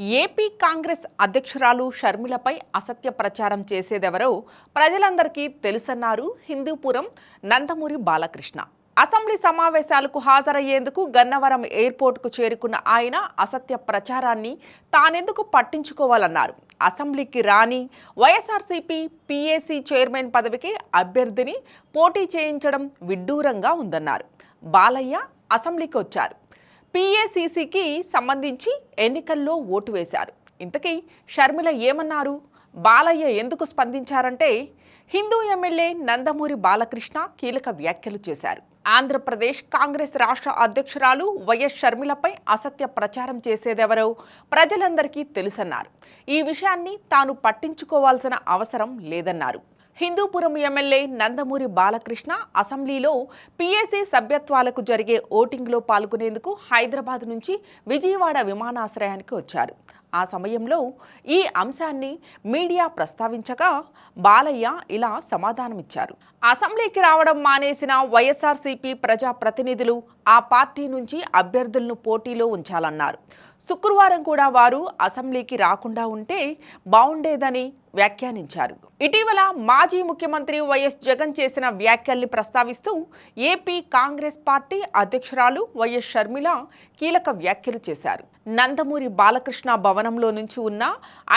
AP Congress అధ్యక్షురాలు షర్మిలపై అసత్య ప్రచారం చేసేదెవరో ప్రజలందరికీ తెలుసన్నారు హిందూపురం నందమూరి బాలకృష్ణ. అసెంబ్లీ సమావేశాలకు హాజరయ్యేందుకు గన్నవరం ఎయిర్పోర్టుకు చేరుకున్న ఆయన అసత్య ప్రచారాన్ని తానెందుకు పట్టించుకోవాలన్నారు. అసెంబ్లీకి రాని వైఎస్ఆర్సీపీ పీఏసీ చైర్మన్ పదవికి అభ్యర్థిని పోటీ చేయించడం విడ్డూరంగా ఉందన్నారు. బాలయ్య అసెంబ్లీకి వచ్చారు. పిఏసీసీకి సంబంధించి ఎన్నికల్లో ఓటు వేశారు. ఇంతకీ షర్మిల ఏమన్నారు? బాలయ్య ఎందుకు స్పందించారంటే హిందూ ఎమ్మెల్యే నందమూరి బాలకృష్ణ కీలక వ్యాఖ్యలు చేశారు. ఆంధ్రప్రదేశ్ కాంగ్రెస్ రాష్ట్ర అధ్యక్షురాలు వైఎస్ షర్మిలపై అసత్య ప్రచారం చేసేదెవరో ప్రజలందరికీ తెలుసన్నారు. ఈ విషయాన్ని తాను పట్టించుకోవాల్సిన అవసరం లేదన్నారు. హిందూపురం ఎమ్మెల్యే నందమూరి బాలకృష్ణ అసెంబ్లీలో పీఏసీ సభ్యత్వాలకు జరిగే ఓటింగ్లో పాల్గొనేందుకు హైదరాబాద్ నుంచి విజయవాడ విమానాశ్రయానికి వచ్చారు. ఆ సమయంలో ఈ అంశాన్ని మీడియా ప్రస్తావించగా బాలయ్య ఇలా సమాధానమిచ్చారు. అసెంబ్లీకి రావడం మానేసిన వైఎస్ఆర్సీపీ ప్రజా ప్రతినిధులు ఆ పార్టీ నుంచి అభ్యర్థులను పోటీలో ఉంచాలన్నారు. శుక్రవారం కూడా వారు అసెంబ్లీకి రాకుండా ఉంటే బాగుండేదని వ్యాఖ్యానించారు. ఇటీవల మాజీ ముఖ్యమంత్రి వైఎస్ జగన్ చేసిన వ్యాఖ్యల్ని ప్రస్తావిస్తూ ఏపీ కాంగ్రెస్ పార్టీ అధ్యక్షురాలు వైఎస్ షర్మిల కీలక వ్యాఖ్యలు చేశారు. నందమూరి బాలకృష్ణ భవనంలో నుంచి ఉన్న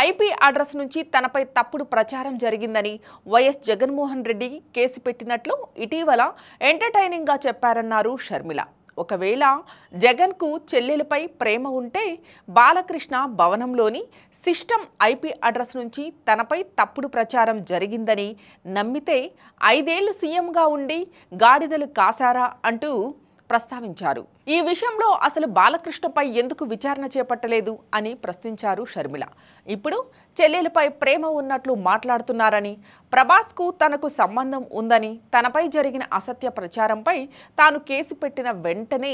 ఐపీ అడ్రస్ నుంచి తనపై తప్పుడు ప్రచారం జరిగిందని వైఎస్ జగన్మోహన్ రెడ్డి కేసు పెట్టినట్లు ఇటీవల ఎంటర్టైనింగ్గా చెప్పారన్నారు షర్మిల. ఒకవేళ జగన్కు చెల్లెలపై ప్రేమ ఉంటే బాలకృష్ణ భవనంలోని సిస్టమ్ ఐపీ అడ్రస్ నుంచి తనపై తప్పుడు ప్రచారం జరిగిందని నమ్మితే ఐదేళ్ళు సీఎంగా ఉండి గాడిదలు కాసారా అంటూ ప్రస్తావించారు. ఈ విషయంలో అసలు బాలకృష్ణపై ఎందుకు విచారణ చేపట్టలేదు అని ప్రశ్నించారు షర్మిల. ఇప్పుడు చెల్లెలపై ప్రేమ ఉన్నట్లు మాట్లాడుతున్నారని ప్రభాస్కు తనకు సంబంధం ఉందని తనపై జరిగిన అసత్య ప్రచారంపై తాను కేసు పెట్టిన వెంటనే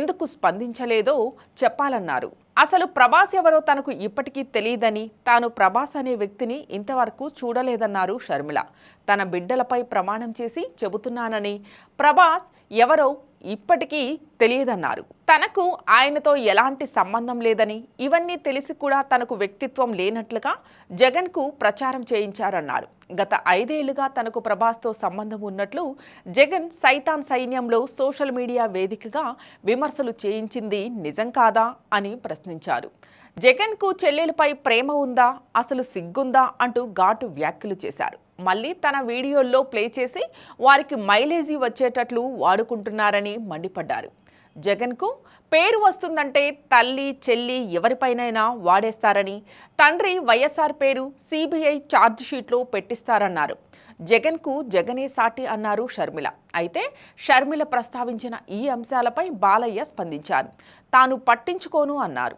ఎందుకు స్పందించలేదో చెప్పాలన్నారు. అసలు ప్రభాస్ ఎవరో తనకు ఇప్పటికీ తెలియదని తాను ప్రభాస్ అనే వ్యక్తిని ఇంతవరకు చూడలేదన్నారు షర్మిల. తన బిడ్డలపై ప్రమాణం చేసి చెబుతున్నానని ప్రభాస్ ఎవరో ఇప్పటికీ తెలియదన్నారు. తనకు ఆయనతో ఎలాంటి సంబంధం లేదని ఇవన్నీ తెలిసి కూడా తనకు వ్యక్తిత్వం లేనట్లుగా జగన్కు ప్రచారం చేయించారన్నారు. గత ఐదేళ్ళుగా తనకు ప్రభాస్తో సంబంధం ఉన్నట్లు జగన్ సైతాన్ సైన్యంలో సోషల్ మీడియా వేదికగా విమర్శలు చేయించింది నిజం కాదా అని ప్రశ్నించారు. జగన్కు చెల్లెలపై ప్రేమ ఉందా అసలు సిగ్గుందా అంటూ ఘాటు వ్యాఖ్యలు చేశారు. మళ్ళీ తన వీడియోల్లో ప్లే చేసి వారికి మైలేజీ వచ్చేటట్లు వాడుకుంటున్నారని మండిపడ్డారు. జగన్కు పేరు వస్తుందంటే తల్లి చెల్లి ఎవరిపైనైనా వాడేస్తారని తండ్రి వైఎస్ఆర్ పేరు సిబిఐ ఛార్జ్షీట్లో పెట్టిస్తారన్నారు. జగన్కు జగనే సాటి అన్నారు షర్మిల. అయితే షర్మిల ప్రస్తావించిన ఈ అంశాలపై బాలయ్య స్పందించారు. తాను పట్టించుకోను అన్నారు.